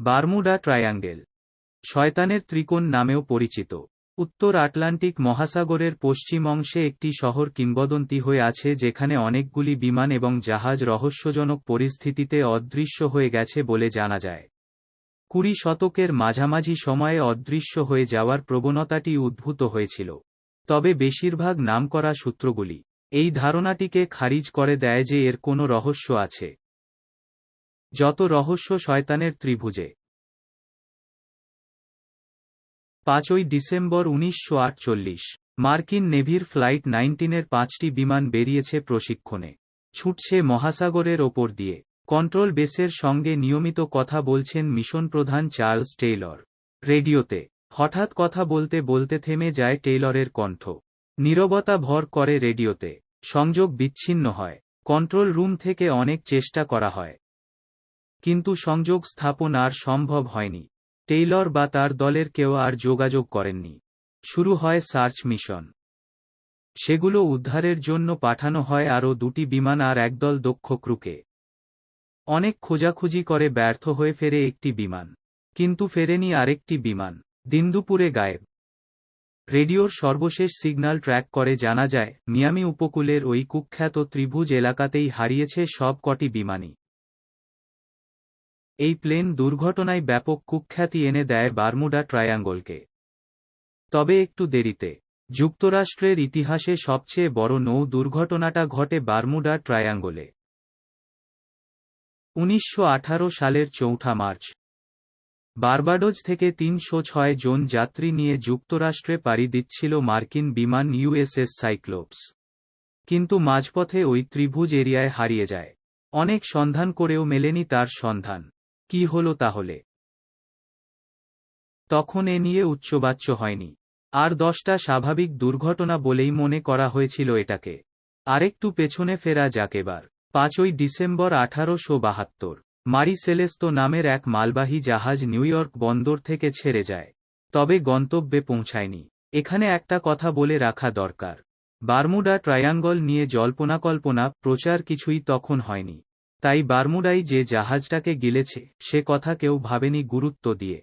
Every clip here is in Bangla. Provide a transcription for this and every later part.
বারমুডা ট্রায়াঙ্গেল, শয়তানের ত্রিকোণ নামেও পরিচিত। উত্তর আটলান্টিক মহাসাগরের পশ্চিম অংশে একটি শহর কিংবদন্তি হয়ে আছে যেখানে অনেকগুলি বিমান এবং জাহাজ রহস্যজনক পরিস্থিতিতে অদৃশ্য হয়ে গেছে বলে জানা যায়। কুড়ি শতকের মাঝামাঝি সময়ে অদৃশ্য হয়ে যাওয়ার প্রবণতাটি উদ্ভূত হয়েছিল। তবে বেশিরভাগ নামকরা সূত্রগুলি এই ধারণাটিকে খারিজ করে দেয় যে এর কোনো রহস্য আছে। যত রহস্য শয়তানের ত্রিভুজে। পাঁচই ডিসেম্বর উনিশশো আটচল্লিশ, মার্কিন নেভির ফ্লাইট নাইনটিনের পাঁচটি বিমান বেরিয়েছে প্রশিক্ষণে। ছুটছে মহাসাগরের ওপর দিয়ে। কন্ট্রোল বেসের সঙ্গে নিয়মিত কথা বলছেন মিশন প্রধান চার্লস টেইলর। রেডিওতে, হঠাৎ কথা বলতে বলতে থেমে যায় টেইলরের কণ্ঠ। নীরবতা ভর করে রেডিওতে। সংযোগ বিচ্ছিন্ন হয়। কন্ট্রোল রুম থেকে অনেক চেষ্টা করা হয়। কিন্তু সংযোগ স্থাপন আর সম্ভব হয়নি। টেইলর বা তার দলের কেউ আর যোগাযোগ করেননি। শুরু হয় সার্চ মিশন। সেগুলো উদ্ধারের জন্য পাঠানো হয় আরও দুটি বিমান আর একদল দক্ষ ক্রুকে। অনেক খোঁজাখুঁজি করে ব্যর্থ হয়ে ফেরে একটি বিমান। কিন্তু ফেরেনি আরেকটি বিমান। দিনদুপুরে গায়েব। রেডিওর সর্বশেষ সিগন্যাল ট্র্যাক করে জানা যায়, মিয়ামি উপকূলের ওই কুখ্যাত ত্রিভুজ এলাকাতেই হারিয়েছে সব কটি বিমানই। এই প্লেন দুর্ঘটনায় ব্যাপক কুখ্যাতি এনে দেয় বারমুডা ট্রায়াঙ্গলকে। তবে একটু দেরিতে। যুক্তরাষ্ট্রের ইতিহাসে সবচেয়ে বড় নৌ দুর্ঘটনাটা ঘটে বারমুডা ট্রায়াঙ্গলে। উনিশশো আঠারো সালের চৌঠা মার্চ। বারবাডোজ থেকে তিনশো ছয় জন যাত্রী নিয়ে যুক্তরাষ্ট্রে পাড়ি দিচ্ছিল মার্কিন বিমান ইউএসএস সাইক্লোপস। কিন্তু মাঝপথে ওই ত্রিভুজ এরিয়ায় হারিয়ে যায়। অনেক সন্ধান করেও মেলেনি তার সন্ধান। কি হল তাহলে? তখন এ নিয়ে উচ্চবাচ্য হয়নি। আর দশটা স্বাভাবিক দুর্ঘটনা বলেই মনে করা হয়েছিল এটাকে। আরেকটু পেছনে ফেরা যাক এবার। পাঁচই ডিসেম্বর আঠারোশো বাহাত্তর। মারি সেলেস্তো নামের এক মালবাহী জাহাজ নিউইয়র্ক বন্দর থেকে ছেড়ে যায়। তবে গন্তব্যে পৌঁছায়নি। এখানে একটা কথা বলে রাখা দরকার। বারমুডা ট্রায়াঙ্গল নিয়ে জল্পনাকল্পনা প্রচার কিছুই তখন হয়নি। তাই বারমুডাই যে জাহাজটাকে গিলেছে, সে কথা কেউ ভাবেনি গুরুত্ব দিয়ে।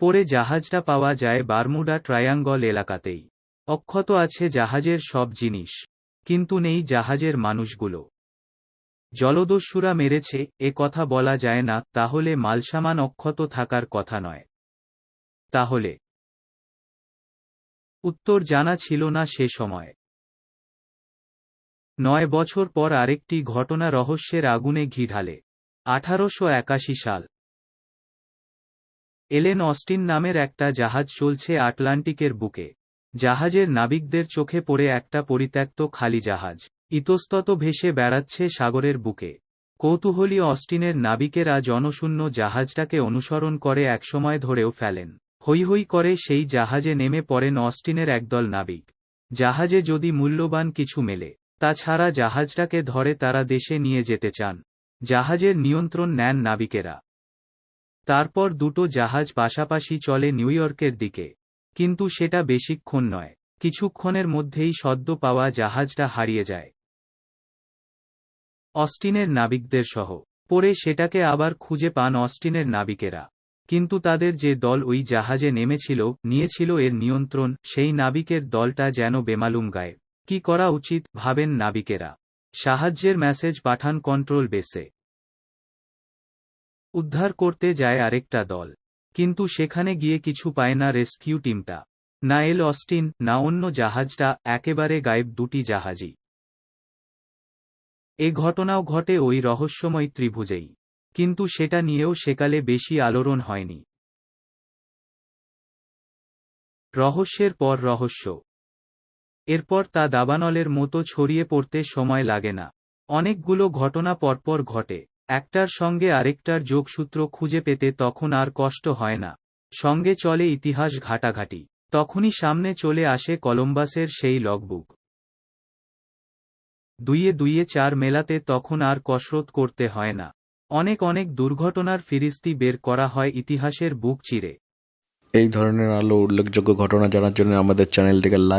পরে জাহাজটা পাওয়া যায় বারমুডা ট্রায়াঙ্গল এলাকাতেই। অক্ষত আছে জাহাজের সব জিনিস, কিন্তু নেই জাহাজের মানুষগুলো। জলদস্যুরা মেরেছে, এ কথা বলা যায় না, তাহলে মালসামান অক্ষত থাকার কথা নয়। তাহলে উত্তর জানা ছিল না সে সময়। নয় বছর পর আরেকটি ঘটনা রহস্যের আগুনে ঘি ঢালে। আঠারোশো একাশি সাল। এলেন অস্টিন নামের একটা জাহাজ চলছে আটলান্টিকের বুকে। জাহাজের নাবিকদের চোখে পড়ে একটা পরিত্যক্ত খালি জাহাজ। ইতস্তত ভেসে বেড়াচ্ছে সাগরের বুকে। কৌতূহলী অস্টিনের নাবিকেরা জনশূন্য জাহাজটাকে অনুসরণ করে একসময় ধরেও ফেলেন। হৈ হৈ করে সেই জাহাজে নেমে পড়েন অস্টিনের একদল নাবিক। জাহাজে যদি মূল্যবান কিছু মেলে তাছাড়া জাহাজটাকে ধরে তারা দেশে নিয়ে যেতে চান। জাহাজের নিয়ন্ত্রণ নেন নাবিকেরা। তারপর দুটো জাহাজ পাশাপাশি চলে নিউ ইয়র্কের দিকে। কিন্তু সেটা বেশিক্ষণ নয়, কিছুক্ষণের মধ্যেই সদ্য পাওয়া জাহাজটা হারিয়ে যায়। অস্টিনের নাবিকদের সহ, পরে সেটাকে আবার খুঁজে পান অস্টিনের নাবিকেরা। কিন্তু তাদের যে দল ওই জাহাজে নেমেছিল, নিয়েছিল এর নিয়ন্ত্রণ, সেই নাবিকের দলটা যেন বেমালুম গায়ে কি করা উচিত, ভাবেন নাবিকেরা। সাহায্যের মেসেজ পাঠান কন্ট্রোল বেসে। উদ্ধার করতে যায় আরেকটা দল। কিন্তু সেখানে গিয়ে কিছু পায় না রেস্কিউ টিমটা। না এল অস্টিন, না অন্য জাহাজটা, একেবারে গায়েব দুটি জাহাজই। এ ঘটনাও ঘটে ওই রহস্যময় ত্রিভুজেই। কিন্তু সেটা নিয়েও সেকালে বেশি আলোড়ন হয়নি। রহস্যের পর রহস্য। এরপর তা দাবানলের মতো ছড়িয়ে পড়তে সময় লাগে না। অনেকগুলো ঘটনা পরপর ঘটে, একটার সঙ্গে আরেকটার যোগসূত্র খুঁজে পেতে তখন আর কষ্ট হয় না। সঙ্গে চলে ইতিহাস ঘাটাঘাটি, তখনই সামনে চলে আসে কলম্বাসের সেই লগবুক। দুইয়ে দুইয়ে চার মেলাতে তখন আর কসরত করতে হয় না। অনেক অনেক দুর্ঘটনার ফিরিস্তি বের করা হয় ইতিহাসের বুক চিরে। এই ধরনের আলো উল্লেখযোগ্য ঘটনা জানার জন্য আমাদের চ্যানেলটিকে লাইক